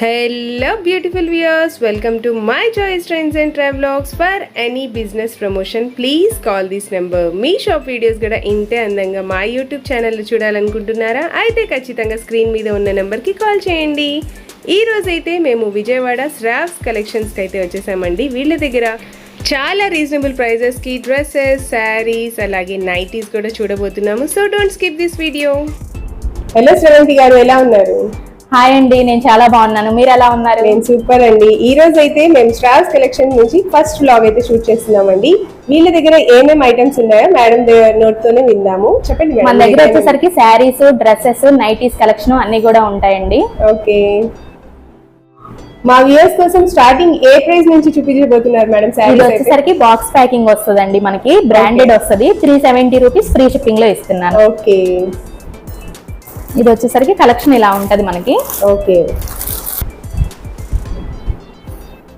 Hello beautiful viewers welcome to my choice trains and travelogues for any business promotion please call this number me shop videos కూడా ఇంతే అందంగా మా YouTube ఛానల్లో చూడాలనుకుంటున్నారా? అయితే ఖచ్చితంగా screen మీద ఉన్న నెంబర్కి కాల్ చేయండి. ఈ రోజైతే మేము విజయవాడ స్రాఫ్స్ కలెక్షన్స్కి అయితే వచ్చేసామండి. వీళ్ళ దగ్గర చాలా రీజనబుల్ ప్రైజెస్కి డ్రెస్సెస్ శారీస్ అలాగే నైటీస్ కూడా చూడబోతున్నాము. So don't skip this video hello Sravanthi గారు ఎలా ఉన్నారు? హాయ్ అండి నేను చాలా బాగున్నాను. మీరు ఎలా ఉన్నారు? నేను సూపర్ అండి. ఈ రోజు అయితే మేము స్ట్రాస్ కలెక్షన్ నుంచి ఫస్ట్ వ్లాగ్ అయితే షూట్ చేస్తున్నామండి. వీళ్ళ దగ్గర ఏమేమి ఐటమ్స్ ఉన్నాయో మేడం నోట్ తోనే విందాము. చెప్పండి మన దగ్గర వచ్చేసరికి శారీస్ డ్రెస్సెస్ నైటీస్ కలెక్షన్ అన్ని కూడా ఉంటాయండి. ఓకే మా వ్యూయర్స్ కోసం స్టార్టింగ్ ఏ ప్రైస్ నుంచి చూపించబోతున్నారు మేడం ఇది వచ్చేసరికి బాక్స్ ప్యాకింగ్ వస్తుందండి మనకి. బ్రాండెడ్ వస్తుంది. త్రీ సెవెంటీ రూపీస్ ఫ్రీ షిప్పింగ్లో ఇస్తున్నాను. ఓకే ఇది వచ్చేసరికి కలెక్షన్ ఇలా ఉంటది మనకి. ఓకే.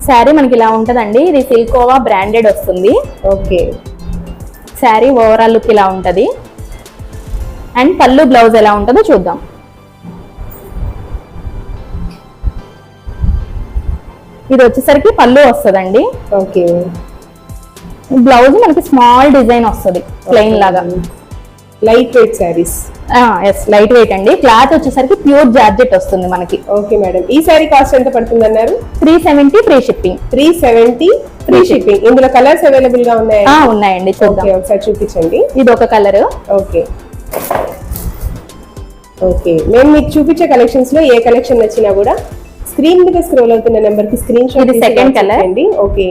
శారీ మనకి ఇలా ఉంటదండి. ఇది సిల్కోవా బ్రాండెడ్ వస్తుంది. ఓకే. శారీ ఓవరాల్ లుక్ ఇలా ఉంటది. అండ్ పళ్ళు బ్లౌజ్ ఎలా ఉంటుందో చూద్దాం. ఇది వచ్చేసరికి పళ్ళు వస్తుందండి. ఓకే. బ్లౌజ్ మనకి స్మాల్ డిజైన్ వస్తుంది. ప్లెయిన్ లాగా. Light weight saris yes light weight అండి. క్లాత్ వచ్చేసరికి ప్యూర్ జార్జెట్ వస్తుంది మనకి. ఓకే మేడం ఈ శారీ కాస్ట్ ఎంత పడుతుంది అన్నారు three seventy free shipping three seventy free shipping ఇందులో కలర్స్ అవైలబుల్గా ఉన్నాయి? ఉన్నాయండి. ఓకే ఒకసారి చూపించండి. ఇది ఒక కలర్ ఓకే ఓకే మేము మీకు చూపించే కలెక్షన్స్లో ఏ కలెక్షన్ నచ్చినా కూడా స్క్రీన్ మీద స్క్రోల్ అవుతున్న నెంబర్కి స్క్రీన్ షాట్ second colour. అండి okay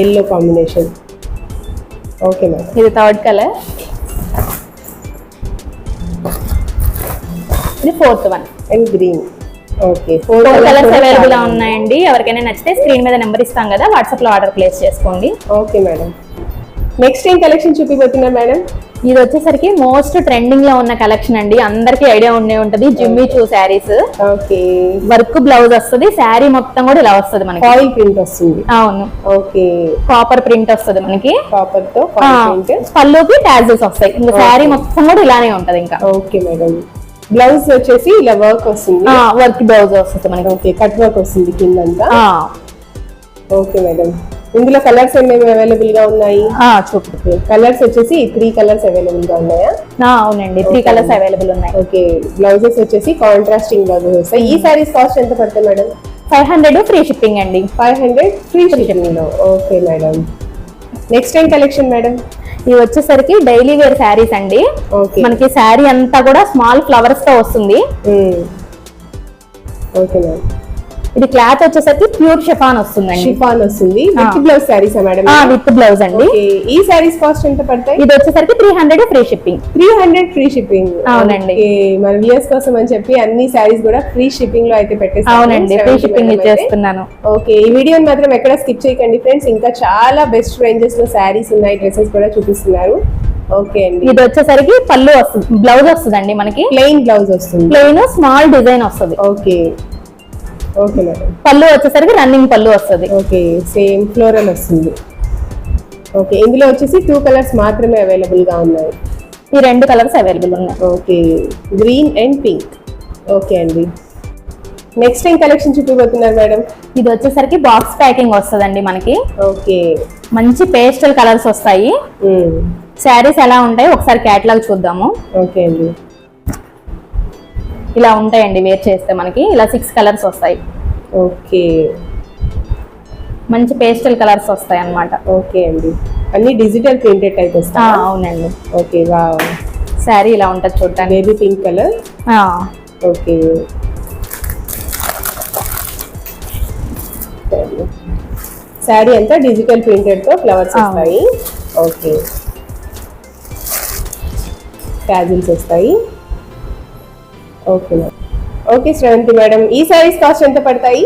yellow combination okay madam ఇది థర్డ్ కలర్. ఇది fourth one. And green okay four colours available ఉన్నాయండి. ఎవరికైనా నచ్చితే స్క్రీన్ మీద నెంబర్ ఇస్తాం కదా వాట్సాప్లో ఆర్డర్ ప్లేస్ చేసుకోండి. ఓకే మేడం నెక్స్ట్ ఏం కలెక్షన్ చూపిపోతున్నారు మేడం ఇది వచ్చేసరికి మోస్ట్ ట్రెండింగ్లో ఉన్న కలెక్షన్ అండి. అందరికి ఐడియా ఉండే ఉంటది. Jimmy Choo saris okay work blouse వస్తుంది. శారీ మొత్తం కూడా ఇలా వస్తుంది మనకి. ఫాయిల్ ప్రింట్ వస్తుంది. అవును. ఓకే కాపర్ ప్రింట్ వస్తుంది మనకి. కాపర్తో పళ్ళుకి టాజెస్ వస్తాయి. ఇంకా శారీ మొత్తం కూడా ఇలానే ఉంటది ఇంకా. ఓకే మేడం బ్లౌజ్ వచ్చేసి ఇలా వర్క్ వస్తుంది. వర్క్ బ్లౌజ్ వస్తుంది మనకి. ఓకే కట్ వర్క్ వస్తుంది కిందంతా. ఆ, ఓకే మేడం ఇందులో కలర్స్ ఏమేమి అవైలబుల్గా ఉన్నాయి? చూపు కలర్స్ వచ్చేసి త్రీ కలర్స్ అవైలబుల్గా ఉన్నాయా? అవునండి. త్రీ కలర్స్ అవైలబుల్ ఉన్నాయి. ఓకే బ్లౌజెస్ వచ్చేసి కాంట్రాస్టింగ్ బ్లౌజెస్ వస్తాయి ఈ సారీస్ కాస్ట్ ఎంత పడతాయి madam five hundred free shipping అండి. ఫైవ్ హండ్రెడ్ ఫ్రీ షిప్పింగ్లో. Okay madam next time collection madam ఇవి వచ్చేసరికి డైలీ వేర్ శారీస్ అండి. ఓకే మనకి శారీ అంతా కూడా స్మాల్ ఫ్లవర్స్తో వస్తుంది. ఓకే మేడం ఇది క్లాత్ వచ్చేసరికి ప్యూర్ షిఫాన్ వస్తుందండి. షిఫాన్ వస్తుంది. విత్. బ్లౌజ్ సారీసా మేడం విత్ బ్లౌజ్ అండి. ఈ సారీస్ కాస్ట్ ఎంత పడతాయి? ఇది వచ్చేసరికి three hundred free shipping three hundred free shipping అవునండి. మన వ్యూయర్స్ కోసం అని చెప్పి అన్ని సారీస్ కూడా ఫ్రీ షిప్పింగ్లో అయితే పెట్టేస్తాను అవునండి ఫ్రీ షిప్పింగ్ ఇచ్చేస్తున్నాను. ఓకే. ఈ వీడియోని మాత్రం ఎక్కడ స్కిప్ చేయకండి ఫ్రెండ్స్ ఇంకా చాలా బెస్ట్ రేంజెస్లో సారీస్ ఉన్నాయి డ్రెస్సెస్ కూడా చూపిస్తున్నారు. ఓకే అండి. ఇది వచ్చేసరికి పళ్ళు వస్తుంది బ్లౌజ్ వస్తుందండి మనకి. ప్లెయిన్ బ్లౌజ్ వస్తుంది. ప్లెయిన్ స్మాల్ డిజైన్ వస్తుంది. ఓకే. పళ్ళు వచ్చేసరికి రన్నింగ్ పళ్ళు వస్తుంది. ఓకే సేమ్ ఫ్లోరల్ వస్తుంది. ఓకే ఇందులో వచ్చేసి టూ కలర్స్ మాత్రమే అవైలబుల్గా ఉన్నాయి. ఈ రెండు కలర్స్ అవైలబుల్ ఉన్నాయి. Okay green and pink. Okay అండి. నెక్స్ట్ ఏం కలెక్షన్ చూపిపోతున్నారు మేడం? ఇది వచ్చేసరికి బాక్స్ ప్యాకింగ్ వస్తుందండి మనకి. ఓకే. మంచి పేస్టల్ కలర్స్ వస్తాయి. శారీస్ ఎలా ఉంటాయి ఒకసారి క్యాటలాగ్ చూద్దాము. ఓకే అండి. ఇలా ఉంటాయండి వేర్ చేస్తే మనకి. ఇలా సిక్స్ కలర్స్ వస్తాయి. ఓకే. మంచి పేస్టల్ కలర్స్ వస్తాయి అన్నమాట. ఓకే అండి. అన్ని డిజిటల్ ప్రింటెడ్ టైప్ వస్తాయి? అవునండి. ఓకే వా శారీ ఇలా ఉంటుంది చూడటానికి baby pink colour okay. Sari అంతా డిజిటల్ ప్రింటెడ్తో ఫ్లవర్స్. వస్తాయి. ఓకే. క్యాజిల్స్ వస్తాయి. ఓకే ఓకే శ్రవంతి మేడం ఈ సారీస్ కాస్ట్ ఎంత పడతాయి?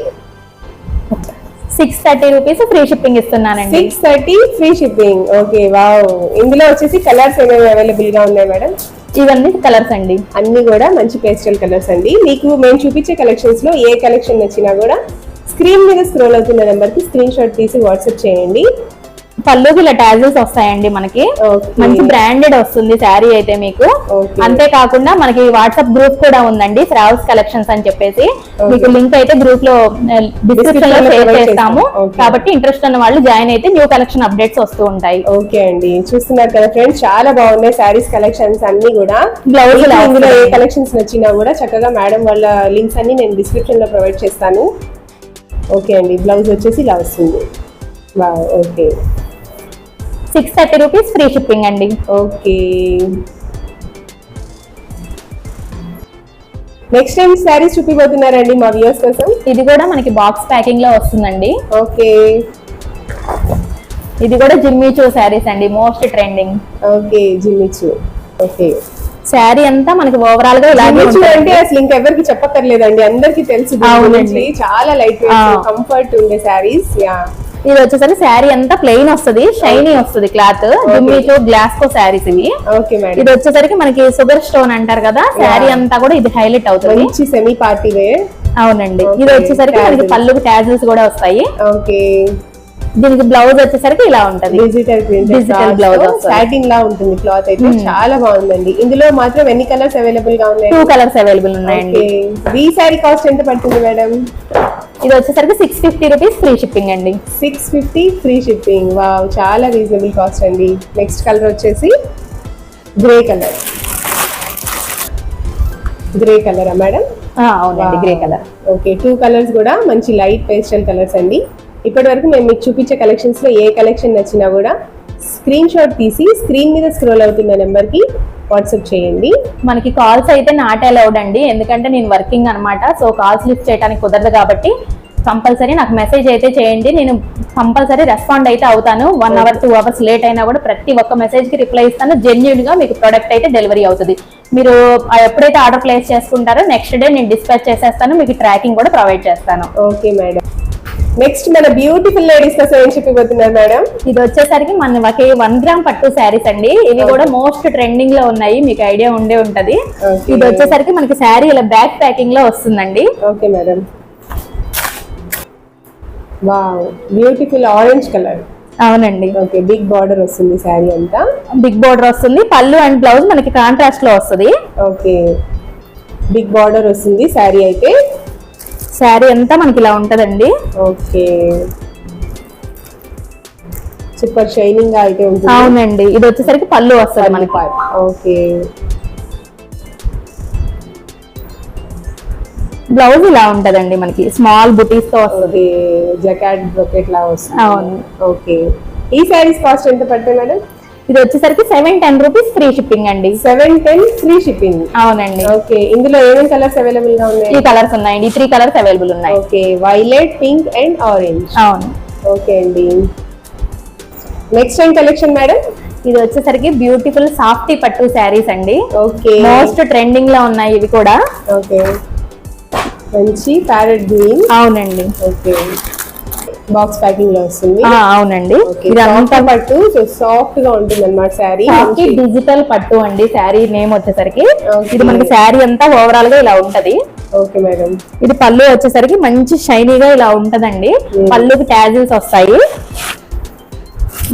Six thirty rupees free shipping ఇస్తున్నానండి. Six thirty free shipping okay wow ఇందులో వచ్చేసి కలర్స్ ఏమేమి అవైలబుల్గా ఉన్నాయి మేడం ఇవన్నీ కలర్స్ అండి. అన్ని కూడా మంచి పేస్టల్ కలర్స్ అండి. మీకు మేము చూపించే కలెక్షన్స్లో ఏ కలెక్షన్ నచ్చినా కూడా స్క్రీన్ మీద స్క్రోల్ అవుతున్న నెంబర్కి స్క్రీన్ షాట్ తీసి వాట్సాప్ చేయండి. పళ్ళుకి ఇలా టాజిల్స్ వస్తాయండి మనకి. మంచి బ్రాండెడ్ వస్తుంది శారీ అయితే మీకు. అంతేకాకుండా మనకి వాట్సాప్ గ్రూప్ కూడా ఉందండి శ్రావస్ కలెక్షన్స్ అని చెప్పేసి. మీకు లింక్ అయితే గ్రూప్లో డిస్క్రిప్షన్లో షేర్ చేస్తాము. కాబట్టి ఇంట్రెస్ట్ ఉన్న వాళ్ళు జాయిన్ అయితే న్యూ కలెక్షన్ అప్డేట్స్ వస్తూ ఉంటాయి. ఓకే అండి. చూస్తున్నారు కదా ఫ్రెండ్స్ చాలా బాగున్నాయి శారీస్ కలెక్షన్స్ అన్ని కూడా. ఇందులో ఏ. కలెక్షన్స్ నచ్చినా కూడా చక్కగా మేడం వాళ్ళ లింక్స్ అన్ని నేను డిస్క్రిప్షన్లో ప్రొవైడ్ చేస్తాను. ఓకే అండి. బ్లౌజ్ వచ్చేసి ఇలా వస్తుంది okay six thirty rupees free shipping అండి. ఓకే. నెక్స్ట్ టైం శారీస్ చూపిపోతున్నారండి మా వ్యూస్ కోసం? ఇది కూడా మనకి బాక్స్ ప్యాకింగ్లో వస్తుందండి. ఓకే. ఇది కూడా జిమ్మిచూ శారీస్ అండి most trending okay Jimmy Choo okay. Sari అంతా మనకి ఓవరాల్గా ఇలాగే. అంటే అసలు ఇంకెవరికి చెప్పక్కర్లేదండి అందరికి తెలుసు. చాలా లైట్ కంఫర్ట్ ఉండే శారీస్ యా ఇది వచ్చేసరికి శారీ అంతా ప్లెయిన్ వస్తుంది షైనీ వస్తుంది క్లాత్ జిమ్మిచూ గ్లాస్ కో శారీస్ ఇవి. ఇది వచ్చేసరికి మనకి షుగర్ స్టోన్ అంటారు కదా శారీ అంతా కూడా ఇది హైలైట్ అవుతుంది. సెమీ పార్టీ వేర్ అవునండి. ఇది వచ్చేసరికి మనకి. పళ్ళుకి టాజిల్స్ కూడా వస్తాయి. ఓకే దీనికి బ్లౌజ్ వచ్చేసరికి ఇలా ఉంటది. డిజిటల్ వస్తుంది. సాటిన్ లా ఉంటుంది క్లాత్ అయితే. Hmm. చాలా బాగుందండి. ఇందులో మాత్రం ఎన్ని కలర్స్ అవైలబుల్గా ఉన్నాయి? టూ కలర్స్ అవైలబుల్ ఉన్నాయండి. ఈ శారీ కాస్ట్ ఎంత పడుతుంది మేడం ఇది వచ్చేసరికి six fifty rupees free shipping అండి. Six fifty free shipping wow చాలా రీజనబుల్ కాస్ట్ అండి. నెక్స్ట్ కలర్ వచ్చేసి గ్రే కలర్ గ్రే కలరా మేడం అవునండి grey colour okay two colours కూడా మంచి లైట్ పేస్టల్ కలర్స్ అండి. ఇప్పటి వరకు మేము మీకు చూపించే కలెక్షన్స్లో ఏ కలెక్షన్ నచ్చినా కూడా స్క్రీన్ షాట్ తీసి స్క్రీన్ మీద స్క్రోల్ అవుతున్న నెంబర్కి వాట్సాప్ చేయండి. మనకి కాల్స్ అయితే నాట్ అలౌడ్ అండి. ఎందుకంటే నేను వర్కింగ్ అన్నమాట. సో కాల్స్ లిఫ్ట్ చేయడానికి కుదరదు కాబట్టి కంపల్సరీ నాకు మెసేజ్ అయితే చేయండి. నేను కంపల్సరీ రెస్పాండ్ అయితే అవుతాను. One hour two hours late అయినా కూడా ప్రతి ఒక్క మెసేజ్కి రిప్లై ఇస్తాను. జెన్యున్గా మీకు ప్రొడక్ట్ అయితే డెలివరీ అవుతుంది. మీరు ఎప్పుడైతే ఆర్డర్ ప్లేస్ చేసుకుంటారో నెక్స్ట్ డే నేను డిస్పాచ్ చేసేస్తాను. మీకు ట్రాకింగ్ కూడా ప్రొవైడ్ చేస్తాను. ఓకే మేడం నెక్స్ట్ మన బ్యూటిఫుల్ లేడీస్ కోసం ఏం చెప్పిపోతున్నారు మేడం ఇది వచ్చేసరికి మన ఒకే వన్ గ్రామ్ పట్టు శారీస్ అండి. ఇవి కూడా మోస్ట్ ట్రెండింగ్లో ఉన్నాయి. మీకు ఐడియా ఉండే ఉంటది. ఇది వచ్చేసరికి మనకి శారీ ఇలా బ్యాక్ ప్యాకింగ్లో వస్తుందండి. Okay madam wow beautiful orange colour అవునండి. ఓకే బిగ్ బార్డర్ వస్తుంది శారీ అంతా. బిగ్ బోర్డర్ వస్తుంది. పళ్ళు అండ్ బ్లౌజ్ మనకి కాంట్రాస్ట్లో వస్తుంది. ఓకే బిగ్ బార్డర్ వస్తుంది శారీ అయితే. శారీ అంతా మనకి ఇలా ఉంటదండి. ఓకే. సూపర్ షైనింగ్గా అయితే ఉంటుంది. అవునండి. ఇది వచ్చేసరికి పళ్ళు వస్తుంది మనకి. ఓకే. బ్లౌజ్ ఇలా ఉంటదండి మనకి. స్మాల్ బుటీస్తో వస్తుంది జకాట్ బ్రొకెట్ లా వస్తుంది. అవును. ఓకే. ఈ శారీస్ కాస్ట్ ఎంత పడతాయి మేడం? ఇది వచ్చేసరికి seven ten rupees free shipping అండి. Seven ten free shipping. అవునండి. ఓకే. ఇందులో ఏమేమి కలర్స్ అవైలబుల్గా ఉన్నాయి కలర్స్ ఉన్నాయండి త్రీ కలర్స్ అవైలబుల్ ఉన్నాయి. Okay. Violet pink and orange. అవును. ఓకే అండి. నెక్స్ట్ టైం కలెక్షన్ మేడం ఇది వచ్చేసరికి బ్యూటిఫుల్ సాఫ్టీ పట్టు శారీస్ అండి. ఓకే. మోస్ట్ ట్రెండింగ్లో ఉన్నాయి ఇవి కూడా. ఓకే. మంచి ప్యారెట్ గ్రీన్ అవునండి. ఓకే. బాక్స్ ప్యాకింగ్లో వస్తుంది. అవునండి. ఇదంతా పట్టు సో సాఫ్ట్గా ఉంటుంది అనమాట శారీ డిజిటల్ పట్టు అండి శారీ నేమ్ వచ్చేసరికి. ఇది మనకి శారీ అంతా ఓవరాల్గా ఇలా ఉంటది. ఓకే మేడం ఇది పళ్ళు వచ్చేసరికి మంచి షైనీగా ఇలా ఉంటదండి. పళ్ళుకి ట్యాజిల్స్ వస్తాయి.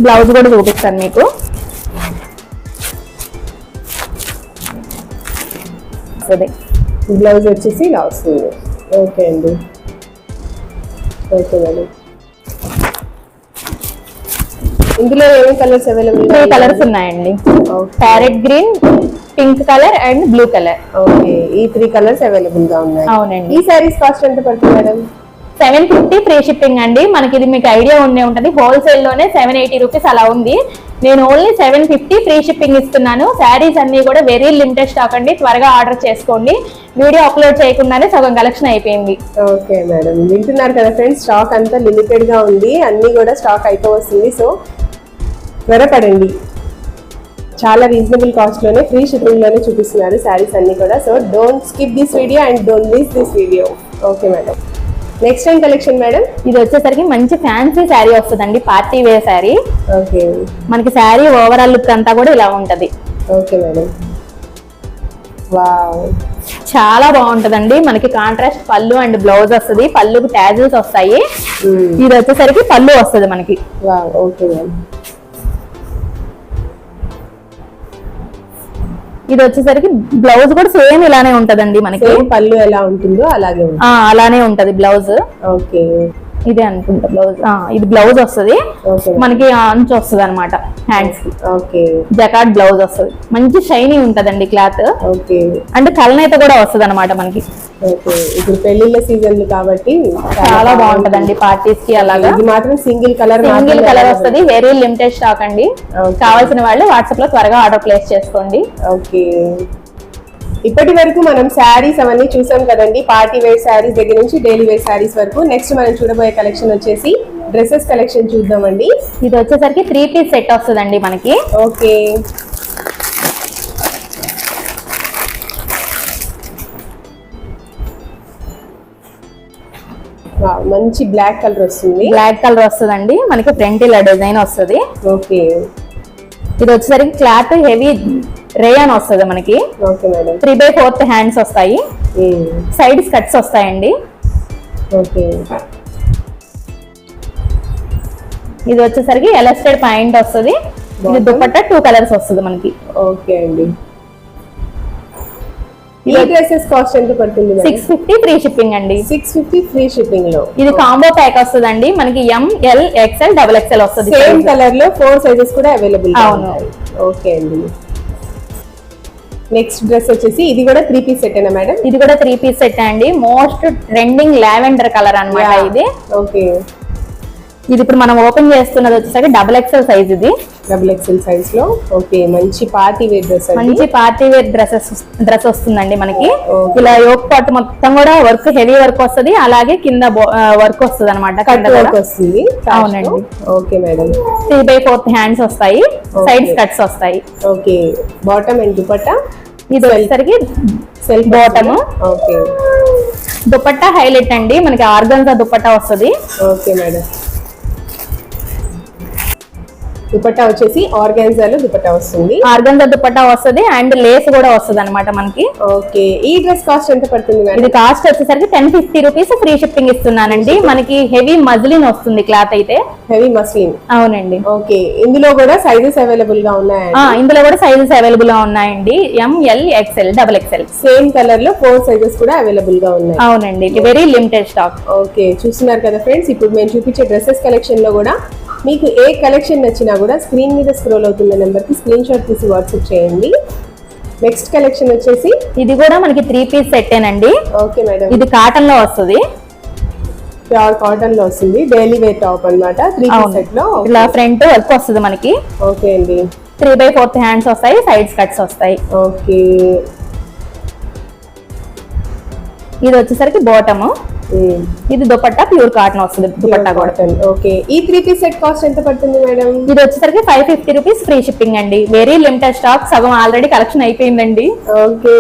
బ్లౌజ్ కూడా చూపిస్తాను మీకు. అదే బ్లౌజ్ వచ్చేసి ఇలా వస్తుంది ఓకే అండి. ఓకే మేడం ఇందులో ఏమేమి కలర్స్ అవైలబుల్ త్రీ కలర్స్ ఉన్నాయండి. Parrot green pink colour and blue colour okay ఈ త్రీ కలర్స్ అవైలబుల్గా ఉన్నాయి. అవునండి. ఈ సారీస్ కాస్ట్ ఎంత పడుతుంది madam seven fifty free shipping అండి. మనకి ఇది మీకు ఐడియా ఉండే ఉంటుంది. హోల్సేల్లోనే సెవెన్ ఎయిటీ రూపీస్ అలా ఉంది. నేను only seven fifty free shipping ఇస్తున్నాను. శారీస్ అన్ని కూడా వెరీ లిమిటెడ్ స్టాక్ అండి. త్వరగా ఆర్డర్ చేసుకోండి. వీడియో అప్లోడ్ చేయకుండానే సగం కలెక్షన్ అయిపోయింది. ఓకే మేడం వింటున్నారు కదా ఫ్రెండ్స్ స్టాక్ అంతా లిమిటెడ్గా ఉంది. అన్ని కూడా స్టాక్ అయిపో వస్తుంది సో త్వరపడండి. చాలా రీజనబుల్ కాస్ట్లోనే ఫ్రీ షిప్పింగ్లోనే చూపిస్తున్నారు శారీస్ అన్ని కూడా. So don't skip this video and don't miss this video okay madam next time collection madam ఇది వచ్చేసరికి మంచి ఫ్యాన్సీ శారీ వస్తుందండి పార్టీ వేర్ శారీ ఓకే మనకి శారీ ఓవరాల్ లుక్ అంతా కూడా ఇలా ఉంటది. ఓకే మేడం వావ్ చాలా బాగుంటదండి. మనకి కాంట్రాస్ట్ పళ్ళు అండ్ బ్లౌజ్ వస్తుంది. పళ్ళుకి ట్యాజిల్స్ వస్తాయి. ఇది వచ్చేసరికి పళ్ళు వస్తుంది మనకి. వావ్ ఓకే మేడం ఇది వచ్చేసరికి బ్లౌజ్ కూడా సేమ్ ఇలానే ఉంటదండి మనకి. సేమ్ పళ్ళు ఎలా ఉంటుందో అలాగే అలానే ఉంటది బ్లౌజ్. ఓకే. ఇదే అనుకుంటా బ్లౌజ్ ఇది బ్లౌజ్ వస్తది. మనకి అంచు వస్తుంది అనమాట హ్యాండ్స్కి. ఓకే. జకాట్ బ్లౌజ్ వస్తది. మంచి షైనీ ఉంటదండి క్లాత్ ఓకే. అంటే కలనైతే కూడా వస్తది అనమాట మనకి. ఇప్పుడు పెళ్ళిళ్ళ సీజన్లు కాబట్టి చాలా బాగుంటదండి పార్టీస్కి అలాగా. ఇది మాత్రం సింగిల్ కలర్ సింగిల్ కలర్ వస్తది. వెరీ లిమిటెడ్ స్టాక్ అండి. కావాల్సిన వాళ్ళు వాట్సాప్లో త్వరగా ఆర్డర్ ప్లేస్ చేసుకోండి. ఓకే. ఇప్పటి వరకు మనం శారీస్ అవన్నీ చూసాం కదండి. పార్టీ వేర్ శారీస్ దగ్గర నుంచి డైలీ వేర్ శారీస్ వరకు. నెక్స్ట్ మనం చూడబోయే కలెక్షన్ వచ్చేసి డ్రెస్సెస్ కలెక్షన్ చూద్దామండి. ఇది వచ్చేసరికి త్రీ పీస్ సెట్ వస్తుందండి మనకి. ఓకే. మంచి బ్లాక్ కలర్ వస్తుంది. బ్లాక్ కలర్ వస్తుందండి. మనకి ఫ్రంట్ ఇలా డిజైన్ వస్తుంది. ఓకే. ఇది వచ్చేసరికి క్లాత్ హెవీ రేయాన్ వస్తుంది మనకి. త్రీ బై ఫోర్త్ హ్యాండ్స్ వస్తాయి. సైడ్ స్కట్స్ వస్తాయండి. ఓకే. ఇది వచ్చేసరికి ఎలస్టెడ్ పాయింట్ వస్తుంది. ఇది. దుపట్టా టూ కలర్స్ వస్తుంది మనకి. ఓకే అండి. ఈ డ్రెస్సెస్ కాస్ట్ ఎంత పడుతుంది సిక్స్ ఫిఫ్టీ ఫ్రీ షిప్పింగ్ అండి. సిక్స్ ఫిఫ్టీ ఫ్రీ షిప్పింగ్లో. ఇది కాంబో ప్యాక్ వస్తుందండి. మనకి M L XL double XL వస్తుంది. సేమ్ కలర్లో ఫోర్ సైజెస్ కూడా అవైలబుల్ అవును. ఓకే అండి. నెక్స్ట్ డ్రెస్ వచ్చేసి ఇది కూడా త్రీ పీస్ సెట్ అయినా మేడం ఇది కూడా త్రీ పీస్ సెట్ అండి. మోస్ట్ ట్రెండింగ్ లావెండర్ కలర్ అన్నమాట ఇది. ఓకే ఇది ఇప్పుడు మనం ఓపెన్ చేస్తున్నది వచ్చేసరికి డబల్ ఎక్స్ఎల్ సైజ్ ఇది. డబుల్ ఎక్స్ఎల్ సైజ్లో. ఓకే మంచి పార్టీ వేర్ డ్రెస్ మంచి పార్టీ వేర్ డ్రెస్సెస్ డ్రెస్ వస్తుందండి మనకి. Okay. ఇలా యోక్ పాట్ మొత్తం కూడా వర్క్ హెవీ వర్క్ వస్తది. అలాగే కింద వర్క్ వస్తుంది అనమాట వర్క్ వస్తుంది. అవునండి. Okay madam three by fourth hands వస్తాయి. Okay. సైడ్ కట్స్ వస్తాయి. ఓకే బాటమ్ అండ్ దుపట్టా ఇది వచ్చేసరికి self Bottom. Okay dupatta highlight అండి. మనకి ఆర్గన్జా దుపట్టా వస్తది. ఓకే మేడం దుపట్టా వచ్చేసి ఆర్గాన్జాలో దుపట్టా వస్తుంది. ఆర్గన్జా దుపట్టా వస్తది అండ్ లేస్ కూడా వస్తది అనమాట మనకి. ఓకే. ఈ డ్రెస్ కాస్ట్ ఎంత పడుతుంది ఇది కాస్ట్ వచ్చేసరికి ten fifty rupees free shipping ఇస్తున్నానండి. మనకి హెవీ మజిలిన్ వస్తుంది క్లాత్ అయితే. హెవీ మస్లిన్ అవునండి. ఓకే. ఇందులో కూడా సైజెస్ అవైలబుల్గా ఉన్నాయండి? ఆ, ఇందులో కూడా సైజెస్ అవైలబుల్గా ఉన్నాయండి M L XL double XL same కలర్లో ఫోర్ సైజెస్ కూడా అవైలబుల్గా ఉన్నాయి. అవునండి. Very limited stock okay. చూస్తున్నారు కదా ఫ్రెండ్స్ ఇప్పుడు మేము చూపించే డ్రెస్సెస్ కలెక్షన్లో కూడా మీకు ఏ కలెక్షన్ నచ్చినా కూడా స్క్రీన్ మీద స్క్రోల్ అవుతున్న నెంబర్కి స్క్రీన్ షాట్ తీసి వాట్సాప్ చేయండి. నెక్స్ట్ కలెక్షన్ వచ్చేసి? ఇది కూడా మనకి త్రీ పీస్ సెట్టేనండి ఓకే మేడం ఇది కాటన్లో వస్తుంది. ప్యూర్ కాటన్లో వస్తుంది. డైలీ వేర్ టాప్ అన్నమాట. త్రీ అవును. సెట్లో? ఇలా ఫ్రంట్ వర్క్ వస్తుంది మనకి. ఓకే అండి. త్రీ బై ఫోర్త్ హ్యాండ్స్ వస్తాయి సైడ్స్ కట్స్ వస్తాయి. ఓకే ఇది వచ్చేసరికి బాటమ్. ఇది దుపట్టా ప్యూర్ కాటన్ వస్తుంది దుపట్టా కూడా. ఓకే ఈ త్రీ పీస్ సెట్ కాస్ట్ ఎంత పడుతుంది మేడం ఇది వచ్చేసరికి five fifty rupees free shipping అండి. వెరీ లిమిటెడ్ స్టాక్ సగం ఆల్రెడీ కలెక్షన్ అయిపోయిందండి. Okay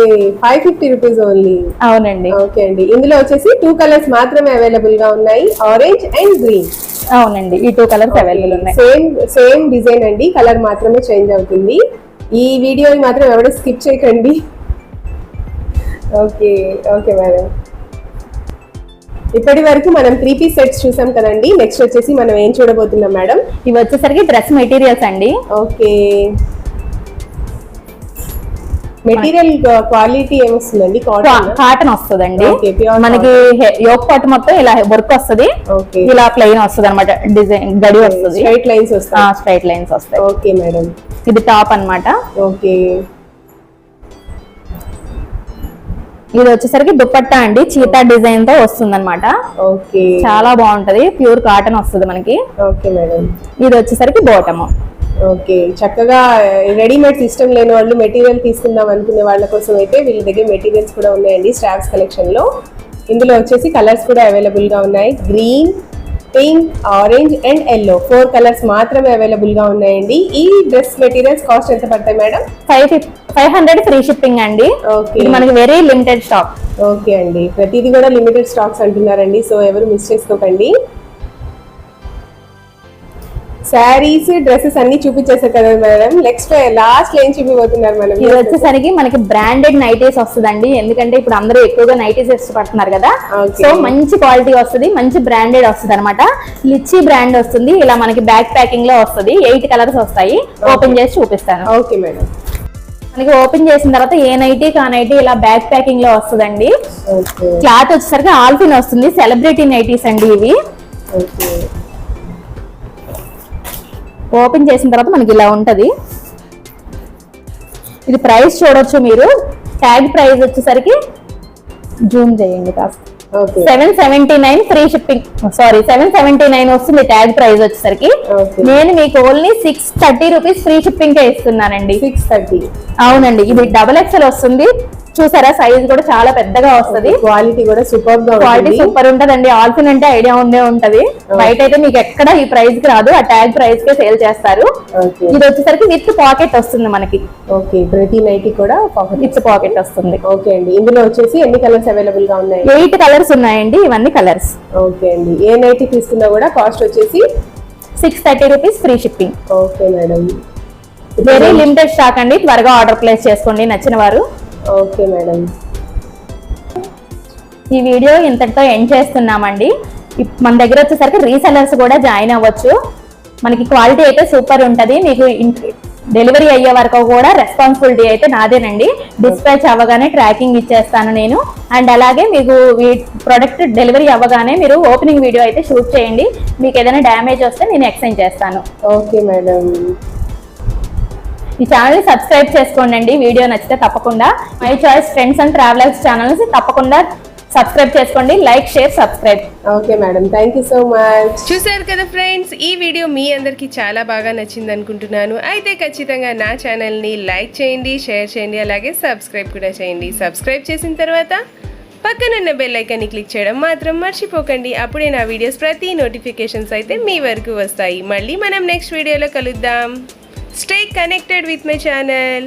five fifty rupees only అవునండి. ఓకే అండి. ఇందులో వచ్చేసి టూ కలర్స్ మాత్రమే అవైలబుల్గా ఉన్నాయి. ఆరెంజ్ అండ్ గ్రీన్ అవునండి. ఈ టూ కలర్స్ అవైలబుల్ ఉన్నాయి. సేమ్ సేమ్ డిజైన్ అండి. కలర్ మాత్రమే చేంజ్ అవుతుంది. ఈ వీడియోని మాత్రం ఎవరు స్కిప్ చేయకండి. ఓకే ఓకే మేడం ఇప్పటి వరకు మనం త్రీ పీస్ సెట్స్ చూసాం కదండి. నెక్స్ట్ వచ్చేసి మనం ఏం చూడబోతున్నాం మేడం ఇవి వచ్చేసరికి డ్రెస్ మెటీరియల్స్ అండి. ఓకే. మెటీరియల్ క్వాలిటీ ఏమొస్తుందండి కాటన్ కాటన్ వస్తుందండి? మనకి యోక్ పాట్ మొత్తం ఇలా వర్క్ వస్తుంది. ఓకే. ఇలా ప్లెయిన్ వస్తుంది అనమాట డిజైన్ గడి వస్తుంది. స్ట్రైట్ లైన్స్ వస్తాయి. స్ట్రైట్ లైన్స్ వస్తాయి. ఓకే మేడం ఇది టాప్ అన్నమాట. ఓకే. ఇది వచ్చేసరికి దుపట్టా అండి చీతా డిజైన్తో వస్తుంది అనమాట ఓకే. చాలా బాగుంటది ప్యూర్ కాటన్ వస్తుంది మనకి. Okay madam. ఇది వచ్చేసరికి బాటమ్. ఓకే. చక్కగా రెడీమేడ్ సిస్టమ్ లేని వాళ్ళు మెటీరియల్ తీసుకుందాం అనుకునే వాళ్ళ కోసం అయితే వీళ్ళ దగ్గర మెటీరియల్స్ కూడా ఉన్నాయండి స్టాఫ్స్ కలెక్షన్లో. ఇందులో వచ్చేసి కలర్స్ కూడా అవైలబుల్గా ఉన్నాయి. Green pink orange and yellow four colours మాత్రమే అవైలబుల్గా ఉన్నాయండి. ఈ డ్రెస్ మెటీరియల్స్ కాస్ట్ ఎంత పడతాయి madam? Five five hundred free shipping అండి. ఓకే. ఇది మనకి వెరీ లిమిటెడ్ స్టాక్ ఓకే అండి. ప్రతిదీ కూడా లిమిటెడ్ స్టాక్స్ అంటున్నారండి. సో ఎవరు మిస్ చేసుకోకండి. శారీస్ డ్రెస్సెస్ అన్ని చూపించేసారు కదా మేడం నెక్స్ట్ లాస్ట్ ఏం చూపిపోతున్నారు మనం ఇది వచ్చేసరికి మనకి బ్రాండెడ్ నైటీస్ వస్తుందండి. ఎందుకంటే ఇప్పుడు అందరూ ఎక్కువగా నైటీస్ ఇష్టపడుతున్నారు కదా. సో మంచి క్వాలిటీ వస్తుంది మంచి బ్రాండెడ్ వస్తుంది అనమాట లిచ్చి బ్రాండ్ వస్తుంది. ఇలా మనకి బ్యాక్ ప్యాకింగ్లో వస్తుంది. ఎయిట్ కలర్స్ వస్తాయి. ఓపెన్ చేసి చూపిస్తాను. ఓకే మేడం మనకి ఓపెన్ చేసిన తర్వాత ఏ నైటీ కా నైటీ ఇలా బ్యాక్ ప్యాకింగ్లో వస్తుందండి. క్లాత్ వచ్చేసరికి ఆల్ఫిన్ వస్తుంది. సెలబ్రిటీ నైటీస్ అండి ఇవి. ఓపెన్ చేసిన తర్వాత మనకి ఇలా ఉంటది. ఇది ప్రైస్ చూడొచ్చు మీరు. ట్యాగ్ ప్రైస్ వచ్చేసరికి జూమ్ చేయండి కాస్త. Seven seventy nine free shipping sorry seven seventy nine వస్తుంది ట్యాగ్ ప్రైస్ వచ్చేసరికి. నేను మీకు only six thirty rupees free shipping కే ఇస్తున్నానండి. సిక్స్ థర్టీ అవునండి ఇది డబల్ ఎక్సెల్ వస్తుంది. చూసారా? సైజ్ కూడా చాలా పెద్దగా వస్తది. క్వాలిటీ కూడా సూపర్గా క్వాలిటీ సూపర్ ఉంటదండి. ఆల్ఫిన్ అంటే ఐడియా ఉండే ఉంటది. బయట అయితే మీకు ఎక్కడ ఈ ప్రైస్కి రాదు. ఆ ట్యాగ్ ప్రైస్ కే సేల్ చేస్తారు. ఇది వచ్చేసరికి విత్ పాకెట్ వస్తుంది మనకి. ఓకే ప్రతి నైటీ కూడా విత్ పాకెట్ వస్తుంది. ఓకే అండి. ఇందులో వచ్చేసి ఎన్ని కలర్స్ అవైలబుల్గా ఉన్నాయి? ఎయిట్ కలర్స్ ఉన్నాయండి. ఇవన్నీ కలర్స్ ఓకే అండి. ఏ నైటీ తీసుకున్నా కూడా కాస్ట్ వచ్చేసి six thirty rupees free shipping okay madam very limited stock అండి. త్వరగా ఆర్డర్ ప్లేస్ చేసుకోండి. నచ్చిన వారు. Okay madam. ఈ వీడియో ఇంతటితో ఎండ్ చేస్తున్నామండి. మన దగ్గర వచ్చేసరికి రీసెలర్స్ కూడా జాయిన్ అవ్వచ్చు. మనకి క్వాలిటీ అయితే సూపర్ ఉంటది. మీకు డెలివరీ అయ్యే వరకు కూడా రెస్పాన్సిబిలిటీ అయితే నాదేనండి. డిస్పాచ్ అవ్వగానే ట్రాకింగ్ ఇచ్చేస్తాను నేను. అండ్ అలాగే మీకు ప్రొడక్ట్ డెలివరీ అవ్వగానే మీరు ఓపెనింగ్ వీడియో అయితే షూట్ చేయండి. మీకు ఏదైనా డ్యామేజ్ వస్తే నేను ఎక్స్చేంజ్ చేస్తాను. Okay madam. ఈ ఛానల్ సబ్స్క్రైబ్ చేసుకోండి అండి వీడియో నచ్చితే తప్పకుండా. My choice friends and travelers channels తప్పకుండా సబ్స్క్రైబ్ చేసుకోండి. Like share subscribe okay madam thank you so much చూశారు కదా ఫ్రెండ్స్ ఈ వీడియో మీ అందరికీ చాలా బాగా నచ్చింది అనుకుంటున్నాను. అయితే ఖచ్చితంగా నా ఛానల్ని లైక్ చేయండి షేర్ చేయండి అలాగే సబ్స్క్రైబ్ కూడా చేయండి. సబ్స్క్రైబ్ చేసిన తర్వాత పక్కనున్న బెల్ ఐకాన్ని క్లిక్ చేయడం మాత్రం మర్చిపోకండి. అప్పుడే నా వీడియోస్ ప్రతి నోటిఫికేషన్స్ అయితే మీ వరకు వస్తాయి. మళ్ళీ మనం నెక్స్ట్ వీడియోలో కలుద్దాం. Stay connected with my channel